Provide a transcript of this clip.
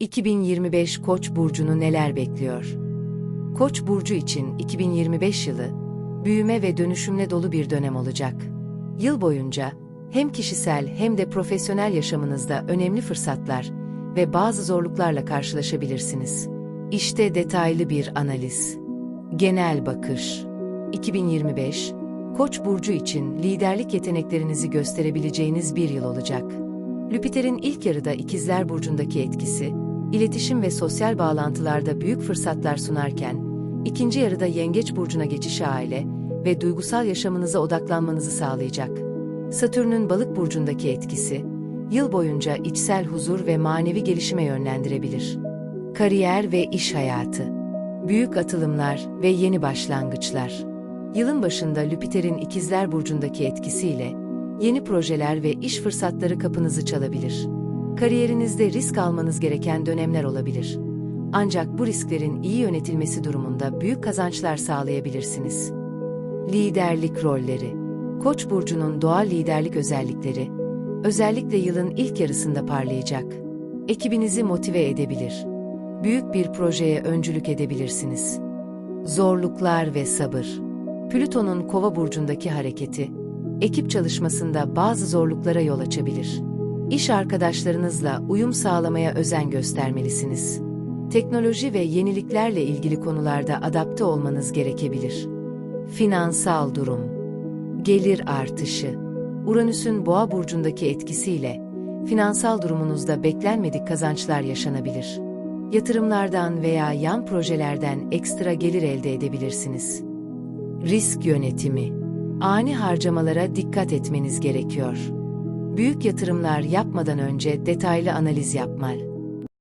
2025 Koç burcunu neler bekliyor? Koç burcu için 2025 yılı büyüme ve dönüşümle dolu bir dönem olacak. Yıl boyunca hem kişisel hem de profesyonel yaşamınızda önemli fırsatlar ve bazı zorluklarla karşılaşabilirsiniz. İşte detaylı bir analiz. Genel bakış. 2025 Koç burcu için liderlik yeteneklerinizi gösterebileceğiniz bir yıl olacak. Lüpiter'in ilk yarıda İkizler burcundaki etkisi, iletişim ve sosyal bağlantılarda büyük fırsatlar sunarken, ikinci yarıda Yengeç burcuna geçişi aile ve duygusal yaşamınıza odaklanmanızı sağlayacak. Satürn'ün Balık burcundaki etkisi, yıl boyunca içsel huzur ve manevi gelişime yönlendirebilir. Kariyer ve iş hayatı, büyük atılımlar ve yeni başlangıçlar. Yılın başında Lüpiter'in İkizler burcundaki etkisiyle yeni projeler ve iş fırsatları kapınızı çalabilir. Kariyerinizde risk almanız gereken dönemler olabilir. Ancak bu risklerin iyi yönetilmesi durumunda büyük kazançlar sağlayabilirsiniz. Liderlik rolleri Koç burcunun doğal liderlik özellikleri özellikle yılın ilk yarısında parlayacak. Ekibinizi motive edebilir. Büyük bir projeye öncülük edebilirsiniz. Zorluklar ve sabır. Plüton'un Kova burcundaki hareketi ekip çalışmasında bazı zorluklara yol açabilir. İş arkadaşlarınızla uyum sağlamaya özen göstermelisiniz. Teknoloji ve yeniliklerle ilgili konularda adapte olmanız gerekebilir. Finansal durum Gelir artışı Uranüs'ün Boğa burcundaki etkisiyle finansal durumunuzda beklenmedik kazançlar yaşanabilir. Yatırımlardan veya yan projelerden ekstra gelir elde edebilirsiniz. Risk yönetimi Ani harcamalara dikkat etmeniz gerekiyor. Büyük yatırımlar yapmadan önce detaylı analiz yapmalı.